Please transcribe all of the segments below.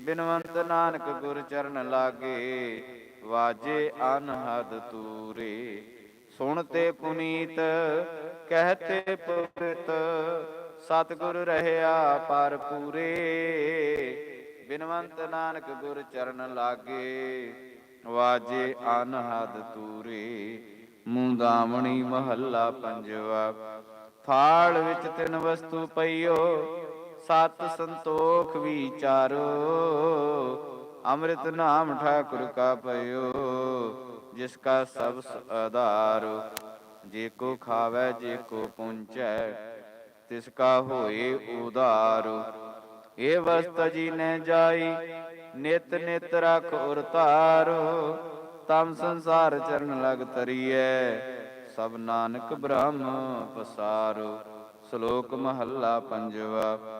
ਬਿਨਵੰਤ ਨਾਨਕ ਗੁਰ ਚਰਨ ਲਾਗੇ, ਵਾਜੇ ਅਨਹਦ ਤੂਰੇ। ਸੁਣਤੇ ਪੁਨੀਤ ਕਹਤੇ ਪਵਿੱਤ, ਸਤਿਗੁਰ ਰਹਿਆ ਪਰ ਪੂਰੇ। ਬਿਨਵੰਤ ਨਾਨਕ ਗੁਰ ਚਰਨ ਲਾਗੇ, ਵਾਜੇ ਅਨਹਦ ਤੂਰੇ। ਮੁੰਦਾਮਣੀ ਮਹੱਲਾ ਪੰਜਵਾ, ਥਾਲ ਵਿੱਚ ਤਿੰਨ ਵਸਤੂ ਪਈਓ ਸਤ ਸੰਤੋਖ ਵਿਚਾਰੋ, ਅੰਮ੍ਰਿਤ ਨਾਮ ਠਾਕੁਰ ਕਾ ਪਇਓ, ਜਿਸ ਕਾ ਸਭ ਆਧਾਰ। ਜੇ ਕੋ ਖਾਵੇ, ਜੇ ਕੋ ਪੁੰਚੈ, ਤਿਸ ਕਾ ਹੋਏ ਉਧਾਰ। ਇਹ ਵਸਤ ਜੀ ਨੇ ਜਾਈ, ਨਿਤ ਨਿਤ ਰਖ ਉਰ ਧਾਰੋ, ਤਮ ਸੰਸਾਰ ਚਰਨ ਲਗ ਤਰੀਐ ਸਭ ਨਾਨਕ ਬ੍ਰਹਮ ਪਸਾਰੋ। ਸ਼ਲੋਕ ਮਹੱਲਾ ਪੰਜਵਾ।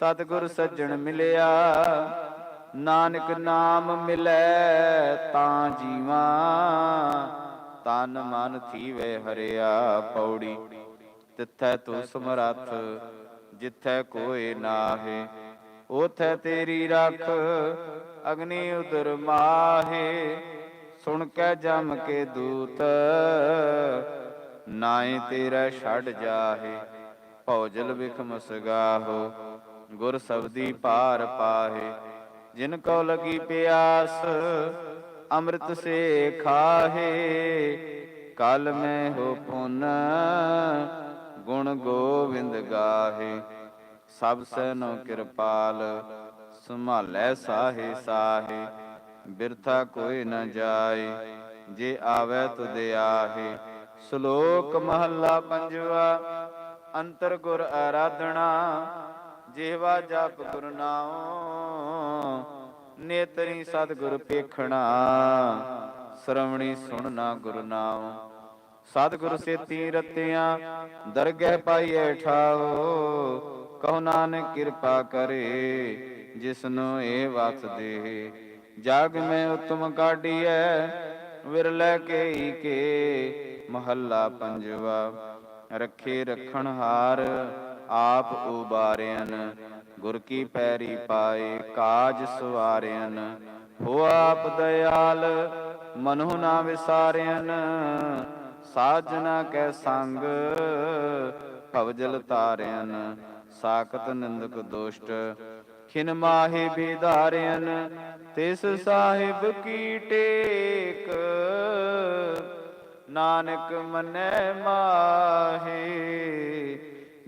ਸਤਿਗੁਰ ਸੱਜਣ ਮਿਲਿਆ। ਨਾਨਕ ਨਾਮ ਮਿਲੈ ਤਾਂ ਜੀਵਾਂ। ਤਨ ਮਨ ਥੀਵੇ ਹਰਿਆ ਪੌੜੀ। ਤਿੱਥੈ ਤੂੰ ਸਮਰੱਥ, ਜਿੱਥੈ ਕੋਏ ਨਾਹੇ। ਉਥੈ ਤੇਰੀ ਰੱਖ, ਅਗਨੀ ਉਦਰ ਮਾਹੇ। ਸੁਣ ਕੇ ਜਮ ਕੇ ਦੂਤ ਨਾਏ ਤੇਰਾ ਛੱਡ ਜਾਹੇ। ਭੌਜਲ ਵਿਖਮ ਸਗਾਹੋ ਗੁਰ ਸਬਦੀ ਪਾਰ ਪਾਹੇ। ਜਿਨ ਕੋ ਲਗੀ ਪਿਆਸ, ਅੰਮ੍ਰਿਤ ਸੇ ਖਾਹੇ। ਕਲ ਮੈਂ ਹੋ ਪੁਨ, ਗੁਣ ਗੋਵਿੰਦ ਗਾਹੇ। ਸਭ ਸੈਨੋ ਕਿਰਪਾਲ, ਸੰਭਾਲੈ ਸਾਹੇ ਸਾਹੇ। ਬਿਰਥਾ ਕੋਈ ਨ ਜਾਏ, ਜੇ ਆਵੇ ਤੁਧ ਆਹੇ ਸ਼ਲੋਕ ਮਹੱਲਾ ਪੰਜਵਾ, ਅੰਤਰ ਗੁਰ ਆਰਾਧਨਾ। ਜਿਹਵਾ ਜਪ ਗੁਰ ਨਾਉ, ਨੇਤਰੀ ਸਤਿਗੁਰ ਪੇਖਣਾ, ਸ਼ਰਵਣੀ ਸੁਣਨਾ ਗੁਰ ਨਾਉ। ਸਤਿਗੁਰ ਸੇਤੀ ਰਤਿਆਂ ਦਰਗਹਿ ਪਾਈਐ ਠਾਓ ਕਹੋ ਨਾਨਕ ਕਿਰਪਾ ਕਰੇ, ਜਿਸਨੂੰ ਇਹ ਵਸ ਦੇ ਜਗ ਮੈਂ ਉਤਮ ਕਾਢੀਐ, ਵਿਰਲੇ ਕੇ ਕੇ, ਮਹੱਲਾ ਪੰਜਵਾ, ਰੱਖੇ ਰਖਣ ਹਾਰ। ਆਪ ਉਬਾਰਿਆਨ ਗੁਰ ਕੀ ਪੈਰੀ ਪਾਏ ਕਾਜ ਸਵਾਰਿਆਨ ਹੋ ਆਪ ਦਇਆਲ ਮਨੁ ਨਾ ਵਿਸਾਰਿਆਨ ਸਾਜਨਾ ਕੈ ਸੰਗ, ਭਵਜਲ ਤਾਰਿਆਨ ਸਾਖਤ ਨਿੰਦਕ ਦੁਸ਼ਟ, ਖਿਨ ਮਾਹੇ ਬਿਧਾਰਿਆਨ ਤਿਸ ਸਾਹਿਬ ਕੀ ਟੇਕ, ਨਾਨਕ ਮਨੈ ਮਾਹੇ।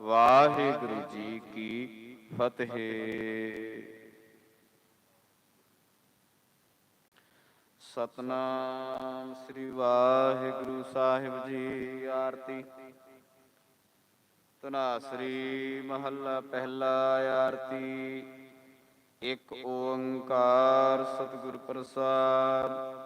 ਵਾਹਿਗੁਰੂ ਜੀ ਕੀ ਫਤਿਹ। ਸਤਨਾਮ ਸ੍ਰੀ ਵਾਹਿਗੁਰੂ ਸਾਹਿਬ ਜੀ, ਆਰਤੀ। ਤਨਾਸਰੀ ਮਹੱਲਾ ਪਹਿਲਾ ਆਰਤੀ। ਇੱਕ ਓੰਕਾਰ ਸਤਿਗੁਰ ਪ੍ਰਸਾਦ।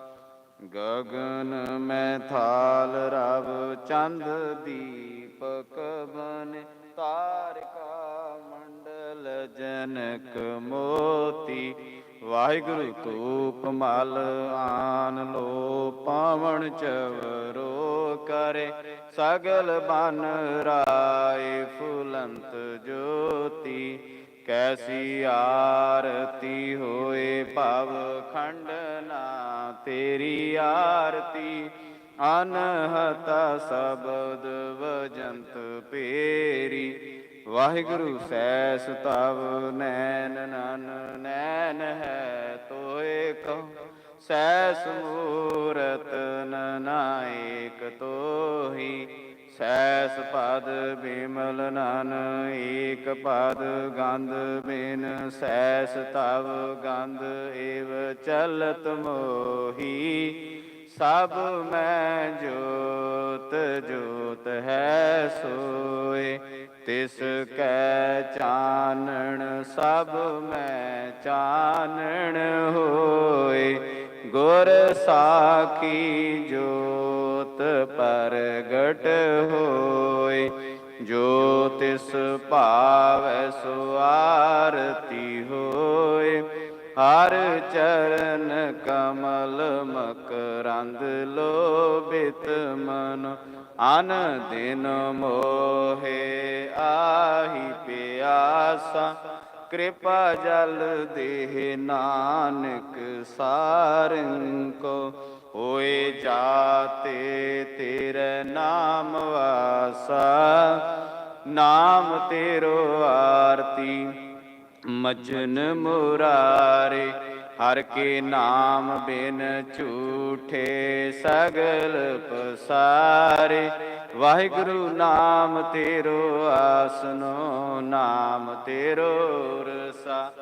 ਗਗਨ ਮੈਂ ਥਾਲ ਰਵ ਚੰਦ ਦੀਪਕ ਬਨ। ਤਾਰਕਾ ਮੰਡਲ ਜਨਕ ਮੋਤੀ। ਵਾਹਿਗੁਰੂ ਧੂਪ ਮਲ ਆਨ ਲੋ ਪਾਵਨ ਚਵਰੋ ਕਰੇ। ਸਗਲ ਬਨ ਰਾਏ ਫੁਲੰਤ ਜੋਤੀ। ਕੈਸੀ ਆਰਤੀ ਹੋਏ ਭਵ ਖੰਡਨਾ ਤੇਰੀ ਆਰਤੀ। ਅਨਹਤ ਸ਼ਬਦ ਵਜੰਤ ਪੇਰੀ। ਵਾਹਿਗੁਰੂ ਸੈਸ ਤਵ ਨੈਣ ਨਨ, ਨੈਣ ਹੈ ਤੋ ਸੈਸ ਮੂਰਤ ਨਾਇਕ ਤੋਹੀ। ਸੈਸ ਪਦ ਬਿਮਲ ਨਨ, ਏਕ ਪਦ ਗੰਧ ਬਿਨ। ਸੈਸ ਤਵ ਗੰਧ ਏਵ ਚਲਤ ਮੋਹੀ। ਸਭ ਮੈਂ ਜੋਤ ਜੋਤ ਹੈ ਸੋਏ। ਤਿਸ ਕੈ ਚਾਨਣ, ਸਭ ਮੈਂ ਚਾਨਣ ਹੋਏ। ਗੁਰ ਸਾਖੀ ਜੋਤ ਪਰਗਟ ਹੋਏ। ਜੋ ਤਿਸ ਭਾਵੈ ਸੋ ਆਰਤੀ ਹੋਏ। ਹਰ ਚਰਨ ਕਮਲ ਮਕਰੰਦ ਲੋਭਿਤ ਮਨ, ਅਨ ਦਿਨ ਮੋਹੇ ਆਹੀ ਪਿਆਸਾ, ਕਿਰਪਾ ਜਲ ਦੇਹ ਨਾਨਕ ਸਾਰੰ ਕੋ ਹੋਏ ਜਾਤੇ ਤੇਰੇ ਨਾਮ ਵਾਸਾ, ਨਾਮ ਤੇਰੋ ਆਰਤੀ ਮਜਨ ਮੁਰਾਰੇ, ਹਰ ਕੇ ਨਾਮ ਬਿਨ ਝੂਠੇ ਸਗਲ ਪਸਾਰੇ। ਵਾਹਿਗੁਰੂ ਨਾਮ ਤੇਰੋ ਆਸਨੋ, ਨਾਮ ਤੇਰੋ ਰਸਾ,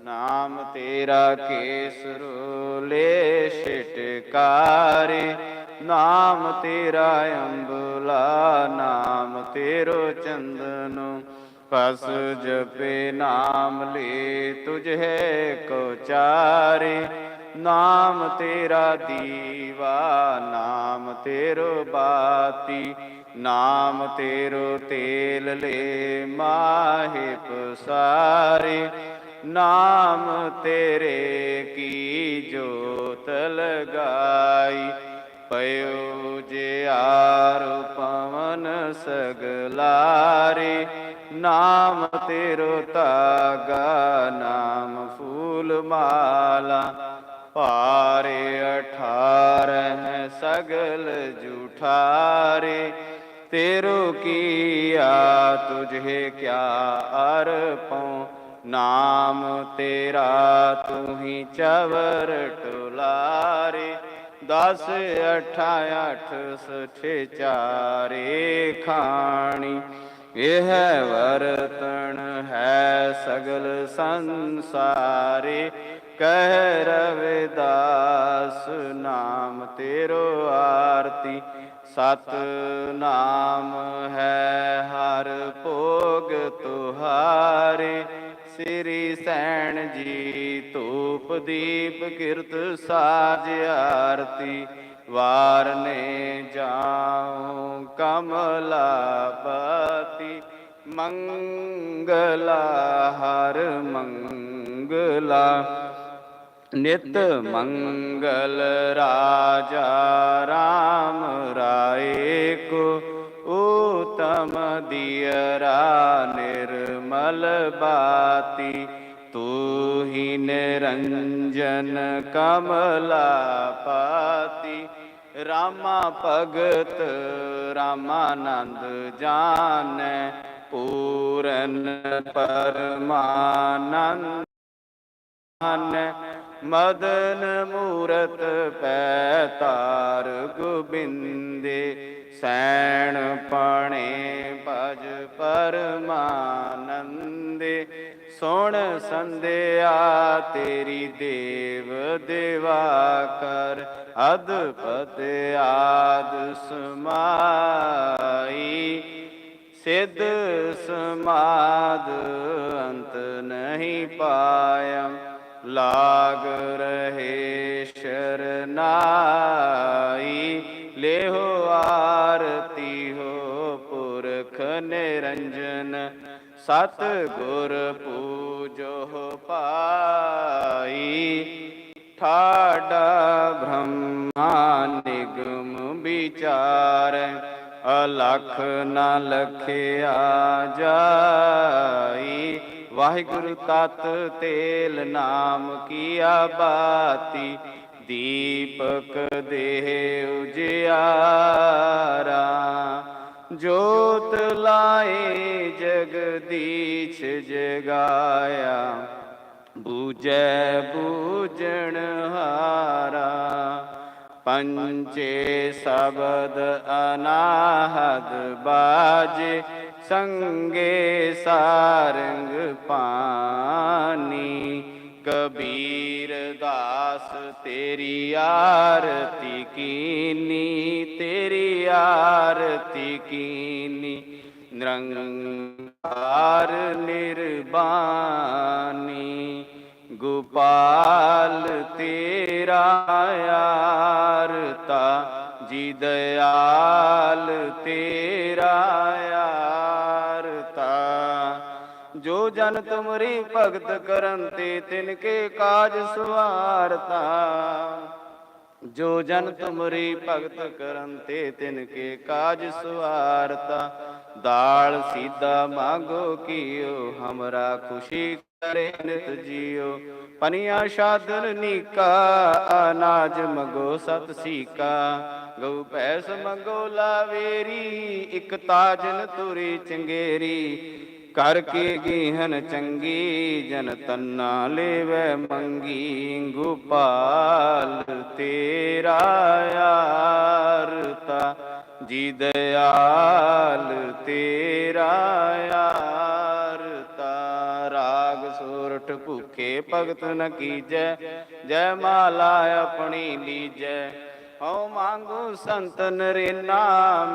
ਨਾਮ ਤੇਰਾ ਕੇਸਰੋ ਲੈ ਛਟਕਾਰੇ। ਨਾਮ ਤੇਰਾ ਅੰਬੁਲਾ, ਨਾਮ ਤੇਰੋ ਚੰਦਨੋ ਪਸ ਜਪੇ ਨਾਮ ਲੇ ਤੁਝੇ ਕੋ ਚਾਰੇ, ਨਾਮ ਤੇਰਾ ਦੀਵਾ, ਨਾਮ ਤੇਰੋ ਬਾਤੀ, ਨਾਮ ਤੇਰੋ ਤੇਲ ਲੈ ਮਾਹਿ ਪਸਾਰੇ, ਨਾਮ ਤੇਰੇ ਕੀ ਜੋਤ ਲਗਾਈ, ਪਇਓ ਆਰ ਪਵਨ ਸਗਲਾਰੇ ਨਾਮ ਤੇਰੋ ਤਾਗਾ ਨਾਮ ਫੂਲ ਮਾਲਾ। ਭਾਰੇ ਅਠਾਰਹ ਸਗਲ ਜੂਠਾਰੇ, ਤੇਰੋ ਕੀਆ ਤੁਝੇ ਕਿਆ ਅਰਪਉ? ਨਾਮ ਤੇਰਾ ਤੂੰ ਹੀ ਚਵਰ ਟੁਲਾਰੇ, ਦਸ ਅਠਾ ਅਠ ਸਠੇ ਚਾਰੇ ਖਾਣੀ। ਇਹ ਵਰਤਨ ਹੈ ਸਗਲ ਸੰਸਾਰੇ। ਕਹਿ ਰਵਿਦਾਸ, ਨਾਮ ਤੇਰੋ ਆਰਤੀ। ਸਤ ਨਾਮ ਹੈ ਹਰ ਭੋਗ ਤੁਹਾਰੇ। ਸ੍ਰੀ ਸੈਣ ਜੀ ਧੂਪ ਦੀਪ ਕਿਰਤ ਸਾਜ ਆਰਤੀ। ਵਾਰਨੇ ਜਾਉ ਕਮਲਾਪਤੀ ਮੰਗਲਾ, ਹਰ ਮੰਗਲਾ। ਨਿਤ ਮੰਗਲ ਰਾਜਾ, ਰਾਮ ਰਾਏ ਕੋ। ਊਤਮ ਦਿਅਰਾ, ਨਿਰਮਲ ਬਾਤੀ। ਤੂ ਹੀ ਨਿਰੰਜਨ ਕਮਲਾ ਪਾਤੀ। ਰਾਮਾ ਭਗਤ, ਰਾਮਾਨੰਦ ਜਾਣੈ, ਪੂਰਨ ਪਰਮਾਨੰਦ। ਹਨ ਮਦਨ ਮੂਰਤ ਪੈ ਤਾਰ ਗੋਬਿੰਦੇ, ਸੈਣ ਪਣੇ ਭਜ ਪਰਮਾਨੰਦੇ। ਸੁਣ ਸੰਧਿਆ, ਤੇਰੀ ਦੇਵ ਦੇਵਾ ਕਰ। ਅਦਪਤ ਆਦ ਸਮਾਈ, ਸਿੱਧ ਸਮਾਦ ਅੰਤ ਨਹੀਂ ਪਾਇਮ ਲਾਗ ਰਹੇ ਸ਼ਰਨਾਈ ਲੇਹੋ ਆਰਤੀ ਹੋ ਪੁਰਖ ਨਿਰੰਜਨ। ਸਤ ਗੁਰ ਪੂਜੋ ਪਾਈ ਠਾਡਾ ਬ੍ਰਹਮਾ ਨਿਗਮ ਵਿਚਾਰ, ਅਲਖ ਨਾ ਲਖਿਆ ਜਾਈ। ਵਾਹਿਗੁਰੂ ਤਤ ਤੇਲ ਨਾਮ ਕੀਆ ਬਾਤੀ, ਦੀਪਕ ਦੇਹ ਉਜਿਆਰਾ। ਜੋਤ ਲਾਏ ਜਗਦੀਸ਼ ਜਗਾਇਆ ਬੂਜੈ ਬੂਜਣ ਹਾਰਾ, ਪੰਚੇ ਸ਼ਬਦ ਅਨਾਹਦ ਬਾਜੇ, ਸੰਗੇ ਸਾਰੰਗ ਪਾਨੀ ਕਬੀਰ ਦਾਸ ਤੇਰੀ ਆਰਤੀ ਕੀਨੀ, ਤੇਰੀ ਆਰਤੀ ਕੀਨੀ। ਨਿਰੰਕਾਰ ਨਿਰਬਾਨੀ, ਗੋਪਾਲ ਤੇਰਾ ਆਰਤਾ, ਜੀ ਦਇਆਲ ਤੇਰਾ ਆਰਤਾ। ਜੋ ਜਨ ਤੁਮਰੀ ਭਗਤ ਕਰਨ ਤੇ ਤਿਨ ਕੇ ਕਾਜ ਸਵਾਰਤਾ। ਜੋ ਜਨ ਤੁਮਰੀ ਭਗਤ ਕਰਨ ਤੇ ਤਿਨ ਕੇ ਕਾਜ ਸਵਾਰਤਾ। ਦਾਲ ਸੀਦਾ ਮੰਗੋ ਕੀਓ, ਹਮਰਾ ਖੁਸ਼ੀ ਕਰੇ ਨਿਤ ਜੀਓ। ਪਨੀਆ ਸ਼ਾਦਨ ਨੀਕਾ, ਅਨਾਜ ਮੰਗੋ ਸਤ ਸੀਕਾ। ਗਉ ਪੈਸ ਮੰਗੋ ਲਾਵੇਰੀ, ਇਕ ਤਾਜਨ ਤੁਰੀ ਚੰਗੇਰੀ। ਕਰ ਕੇ ਗੀਹਨ ਚੰਗੀ ਜਨ ਤੰਨਾ ਲੇਵੈ ਮੰਗੀ ਗੋਪਾਲ ਤੇਰਾ ਆਰਤਾ ਜੀ ਦਿਆਲ ਤੇਰਾ ਆਰਤਾ ਰਾਗ ਸੋਰਠ ਭੁਖੇ ਭਗਤ ਨ ਕੀਜੈ, ਜੈ ਮਾਲਾ ਆਪਣੀ ਲੀਜੈ। ਹਉ ਮੰਗੂ ਸੰਤ ਨਰੇਨਾ,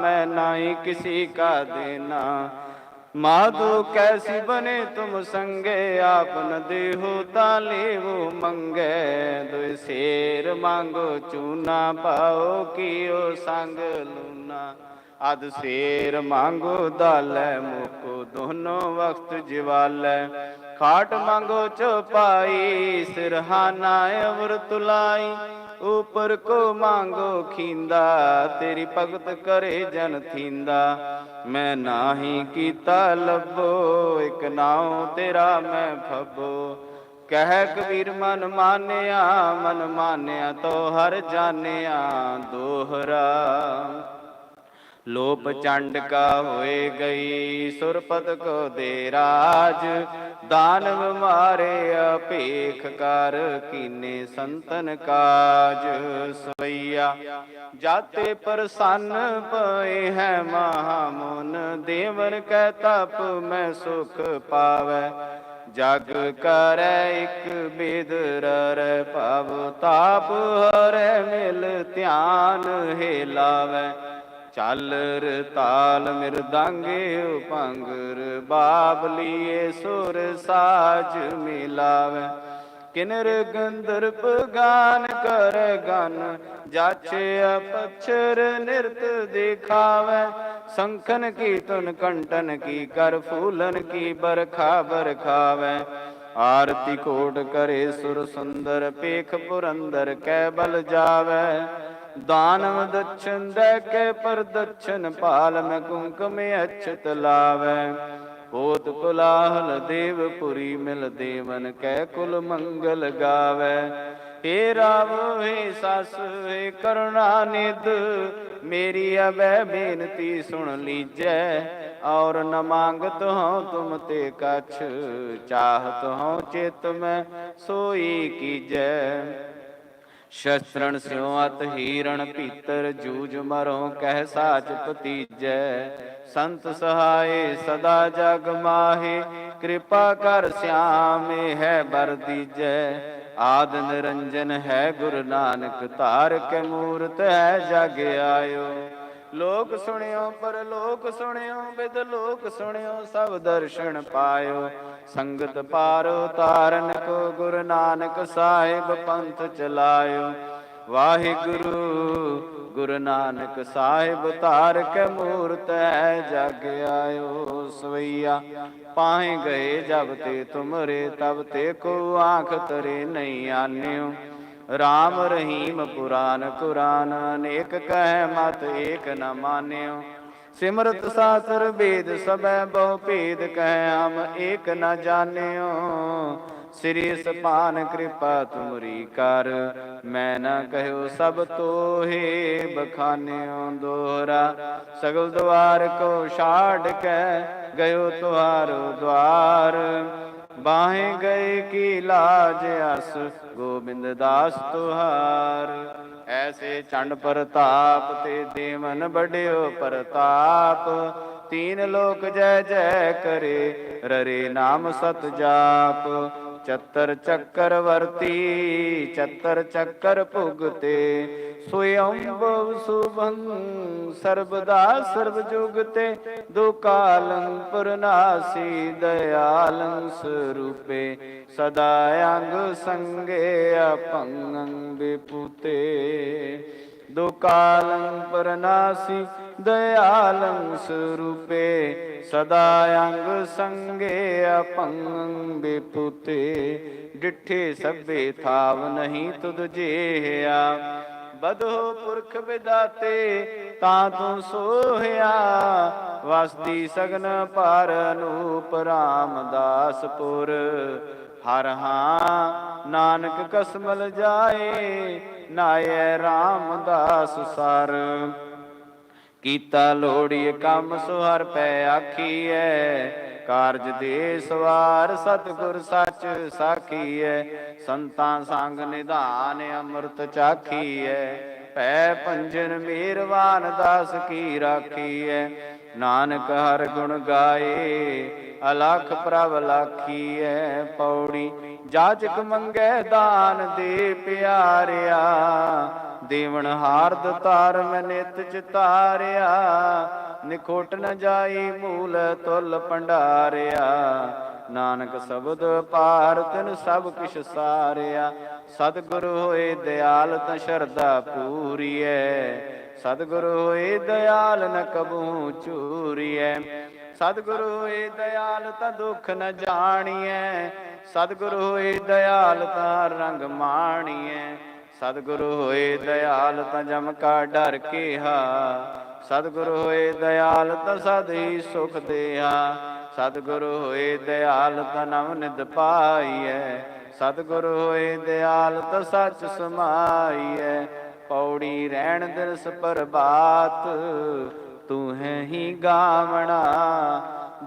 ਮੈਂ ਨਾਹੀ ਕਿਸੇ ਕਾ ਦੇਨਾ। ਮਾਧੋ ਕੈਸੀ ਬਨੇ ਤੁਮ ਸੰਗੇ? ਆਪ ਨ ਦੇਹੋ ਤਾ ਲੇਵੋ ਮੰਗੇ। ਦੁਇ ਸੇਰ ਮੰਗੋ ਚੂਨਾ ਪਾਓ, ਕੀਓ ਸੰਗ ਲੂਨਾ। ਅਦ ਸੇਰ ਮੰਗੋ ਦਾਲੈ, ਮੁਕੋ ਦੋਨੋਂ ਵਕਤ ਜਿਵਾਲੈ। ਖਾਟ ਮੰਗੋ ਚੋਪਾਈ, ਸਿਰਹਾਨਾ ਅਵਰ ਤੁਲਾਈ। ਉਪਰ ਕੋ ਮੰਗੋ ਖੀੰਦਾ, ਤੇਰੀ ਭਗਤ ਕਰੇ ਜਨ ਥੀਂਦਾ। ਮੈਂ ਨਾਹੀ ਕੀਤਾ ਲੱਭੋ, ਇਕ ਨਾਉ ਤੇਰਾ ਮੈਂ ਫੱਬੋ ਕਹਿ ਕਬੀਰ, ਮਨ ਮਾਨਿਆ ਮਨ ਮਾਨਿਆ ਤੋ ਹਰ ਜਾਣਿਆ ਦੋਹਰਾ। ਲੋਪ ਚੰਡ ਕਾ ਹੋਏ ਗਈ, ਸੁਰਪਤ ਕੋ ਦੇ ਰਾਜ। ਦਾਨਵ ਮਾਰੇ ਅਪੇਖ ਕਰ ਕੀਨੇ ਸੰਤਨ ਕਾਜ। ਸਵਈਆ, ਜਾਤੇ ਪ੍ਰਸੰਨ ਪਏ ਹੈ ਮਹਾਮੁਨ ਦੇਵਨ ਕੈ ਤਪ ਮੈਂ ਸੁਖ ਪਾਵੈ। ਜਗ ਕਰੈ ਇਕ ਬਿਦ ਰਰੈ ਭਵ। ਤਾਪ ਹਰੈ ਮਿਲ ਧਿਆਨ ਹੈ ਲਾਵੈ। ਚਾਲਰ ਤਾਲ ਮਿਰਦਾਂਗੇ ਉਪੰਗਰ ਬਾਬਲੀਏ ਸੁਰ ਸਾਜ ਮਿਲਾਵੇ। ਕਿਨਰ ਗੰਧਰਪ ਗਾਨ ਕਰ ਗਨ, ਜਾਚੇ ਅਪਛਰ ਨਿਰਤ ਦਿਖਾਵੇ। ਸੰਖਨ ਕੀ ਤੁਨ ਕੰਟਨ ਕੀ ਕਰ, ਫੂਲਨ ਕੀ ਬਰਖਾ ਬਰਖਾਵੇ। ਆਰਤੀ ਕੋਟ ਕਰੇ ਸੁਰ ਸੁੰਦਰ ਪੇਖ ਪੁਰੰਦਰ ਕੈ ਬਲ ਜਾਵੇ। ਦਾਨਵ ਦਛਨ ਦੇ ਕੇ ਪਰ ਦਛਨ ਪਾਲ ਮੈਂ ਕੁੰਕਮ ਅਛਤ ਲਾਵੇ। ਹੋਤ ਕੁਲਾਹਲ ਦੇਵਪੁਰੀ ਮਿਲ ਦੇਵਨ, ਕੈ ਕੁਲ ਮੰਗਲ ਗਾਵੇ। ਏ ਰਾਵ ਏ ਸਸ ਏ ਕਰੁਣਾ ਨਿਧ, ਮੇਰੀ ਅਬੈ ਬੇਨਤੀ ਸੁਣ ਲੀਜੈ। ਔਰ ਨ ਮੰਗਤ ਹਉ ਤੁਮ ਤੇ ਕਛ, ਚਾਹਤ ਹਉ ਚਿਤ ਮੈਂ ਸੋਈ ਕੀਜੈ। ਸ਼ਸਤਰਣ ਸਿਉ ਅਤ ਹੀਰਣ ਭੀਤਰ ਜੂਜ ਮਰੋ ਕਹਿ ਸਾਚ ਪਤੀਜੈ ਸੰਤ ਸਹਾਏ ਸਦਾ ਜਗ ਮਾਹੇ, ਕਿਰਪਾ ਕਰ ਸਿਆਮੇ ਹੈ ਬਰ ਦੀਜੈ। ਆਦ ਨਿਰੰਜਨ ਹੈ ਗੁਰੂ ਨਾਨਕ, ਧਾਰ ਕੇ ਮੂਰਤ ਹੈ ਜਗ ਆਇਓ। ਲੋਕ ਸੁਣਿਓ, ਪਰ ਲੋਕ ਸੁਣਿਓ ਬਿਦ ਲੋਕ ਸੁਣਿਓ, ਸਭ ਦਰਸ਼ਨ ਪਾਇਓ। ਸੰਗਤ ਪਾਰ ਉਤਾਰਨ ਕੋ ਗੁਰੂ ਨਾਨਕ ਸਾਹਿਬ ਪੰਥ ਚਲਾਇਓ। ਵਾਹਿਗੁਰੂ, ਗੁਰੂ ਨਾਨਕ ਸਾਹਿਬ ਧਾਰ ਕੇ ਮੂਰਤ ਹੈ ਜਗ ਆਇਓ। ਸਵਈਆ ਪਾਏ ਗਏ ਜਬ ਤੇ ਤੁਮਰੇ, ਤਬ ਤੇ ਕੋ ਆਖ ਤਰੇ ਨਹੀਂ ਆਨਿਓ। ਰਾਮ ਰਹੀਮ ਪੁਰਾਨ ਕੁਰਾਨ ਅਨੇਕ ਕਹਿ ਮਤ ਏਕ ਨ ਮਾਨਿਓ। ਸਿਮਰਤ ਸਾਸਰ ਵੇਦ ਸਬੈ ਬਹੁ ਭੇਦ ਕਹਿ ਆਮ ਏਕ ਨ ਜਾਣਿਓ। ਸ੍ਰੀ ਸਪਾਨ ਕਿਰਪਾ ਤੁਮਰੀ ਕਰ, ਮੈਂ ਨਾ ਕਹਿਓ ਸਭ ਤੋਹੇ ਬਖਾਨਿਓ ਦੋਹਰਾ। ਸਗਲ ਦਵਾਰ ਕੋ ਛਾੜ ਕੇ ਗਇਓ ਤੁਹਾਰੋ ਦਵਾਰ ਬਾਹੇ ਗਏ ਕੀ ਲਾਜ ਅਸ, ਗੋਬਿੰਦ ਦਾਸ ਤੁਹਾਰ। ਐਸੇ ਚੰਡ ਪ੍ਰਤਾਪ ਤੇ ਦੇਵਨ ਬੜਿਓ ਪ੍ਰਤਾਪ। ਤੀਨ ਲੋਕ ਜੈ ਜੈ ਕਰੇ, ਰਰੇ ਨਾਮ ਸਤ ਜਾਪ। ਚਤਰ ਚੱਕਰ ਵਰਤੀ, ਚੱਤਰ ਚੱਕਰ ਭੁਗਤੇ। ਸੁਯੰਭਵ ਸੁਭੰ, ਸਰਬਦਾ ਸਰਬ ਜੁਗਤੇ। ਦੁਕਾਲੰ ਪੁਰਨਾਸੀ ਦਇਆਲੰ ਸਰੂਪੇ। ਸਦਾ ਅੰਗ ਸੰਗੇ ਅਪੰਗੰ ਵਿਪੂਤੇ। ਦੁਕਾਲੰ ਪਰਨਾਸੀ ਦਇਆਲੰ ਸਰੂਪੇ ਸਦਾ ਅੰਗ ਸੰਗੇ ਅਪੰਗੰ ਵਿਪੂਤੇ ਡਿਠੇ ਸਭੇ ਥਾਵ ਨਹੀਂ ਤੁਧ ਜੇਹਾ ਬਦੋ ਪੁਰਖ ਵਿਦਾਤੇ ਤਾਂ ਤੂੰ ਸੋਹਿਆ ਵਸਦੀ ਸਗਨ ਪਰ ਅਨੂਪ ਰਾਮਦਾਸਪੁਰ ਹਰ ਹਾਂ ਨਾਨਕ ਕਸਮਲ ਜਾਏ ਨਾਏ ਰਾਮਦਾਸ ਸਰ ਕੀਤਾ ਲੋੜੀਏ ਕੰਮ ਸੋ ਹਰ ਪੈ ਆਖੀਐ। ਕਾਰਜ ਦੇ ਸਵਾਰ ਸਤਿਗੁਰ ਸੱਚ ਸਾਖੀਐ। ਸੰਤਾਂ ਸੰਗ ਨਿਧਾਨ ਅੰਮ੍ਰਿਤ ਚਾਖੀਐ। ਪੈ ਪੰਜਨ ਮੇਰਵਾਨ ਦਾਸ ਕੀ ਰਾਖੀਐ। ਨਾਨਕ ਹਰ ਗੁਣ ਗਾਏ, ਅਲਖ ਪ੍ਰਭ ਲਾਖੀਐ। ਪੌੜੀ ਜਾਜਕ ਮੰਗੈ ਦਾਨ ਦੇ ਪਿਆਰਿਆ। ਦੇਵਨ ਹਾਰਦ ਤਾਰ ਮੈਂ ਨਿਤ ਚਿਤਾਰਿਆ ਨਿਖੋਟ ਨ ਜਾਈ ਮੂਲ ਤੁਲ ਭੰਡਾਰਿਆ। ਨਾਨਕ ਸ਼ਬਦ ਪਾਰ ਤਨ ਸਭ ਕਿਛ ਸਾਰਿਆ। ਸਤਿਗੁਰ ਹੋਏ ਦਿਆਲ ਤਾਂ ਸ਼ਰਧਾ ਪੂਰੀਐ। ਸਤਿਗੁਰ ਹੋਏ ਦਿਆਲ ਨ ਕਬੂ ਚੂਰੀਐ ਸਤਿਗੁਰ ਹੋਏ ਦਿਆਲ ਤਾਂ ਦੁੱਖ ਨ ਜਾਣੀਐ। ਸਤਿਗੁਰ ਹੋਏ ਦਿਆਲ ਤਾਂ ਰੰਗ ਮਾਣੀਐ। ਸਤਿਗੁਰੂ ਹੋਏ ਦਿਆਲ ਤਾਂ ਜਮ ਕਾ ਡਰ ਕੇਹਾ। ਸਤਿਗੁਰੂ ਹੋਏ ਦਿਆਲ ਤਾਂ ਸਦ ਹੀ ਸੁਖ ਦੇਹਾ। ਸਤਿਗੁਰ ਹੋਏ ਦਿਆਲ ਤਾ ਨਵ ਨਿਦ ਪਾਈਐ। ਸਤਿਗੁਰ ਹੋਏ ਦਿਆਲ ਤਾਂ ਸੱਚ ਸਮਾਈਐ। ਪੌੜੀ ਰਹਿਣ ਦਿਰਸ ਪ੍ਰਭਾਤ, ਤੂੰ ਹੈ ਹੀ ਗਾਵਣਾ।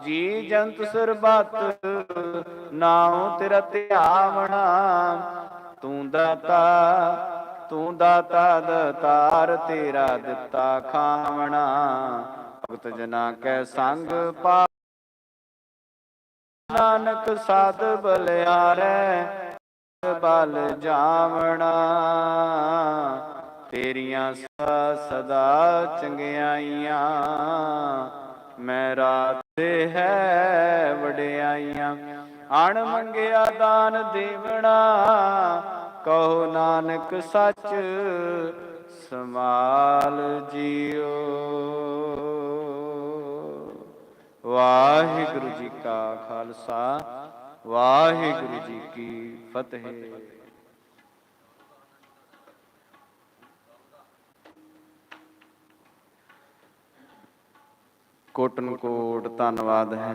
ਜੀ ਜੰਤ ਸਰਬਤ, ਨਾਉ ਤੇਰਾ ਧਿਆਵਣਾ। ਤੂੰ ਦਾਤਾ ਤੂੰ ਦਾਤਾ ਦਤਾਰ ਤੇਰਾ ਦਿੱਤਾ ਖਾਵਣਾ। ਭਗਤ ਜਨਾ ਕੈ ਸੰਗ ਪਾ ਨਾਨਕ ਸਾਧ ਬਲਿਆਰੈ, ਬਲ ਜਾਵਣਾ। ਤੇਰੀਆਂ ਸਦਾ ਚੰਗਿਆਈਆਂ ਮੈਂ ਰਾਤੇ ਹੈ ਵਡਿਆਈਆਂ। ਅਣ ਮੰਗਿਆ ਦਾਨ ਦੇਵਣਾ, ਕਹੋ ਨਾਨਕ ਸੱਚ ਸਮਾਲ ਜੀਓ ਵਾਹਿਗੁਰੂ ਜੀ ਕਾ ਖਾਲਸਾ, ਵਾਹਿਗੁਰੂ ਜੀ ਕੀ ਫਤਿਹ। ਕੋਟਨ ਕੋਟ ਧੰਨਵਾਦ ਹੈ।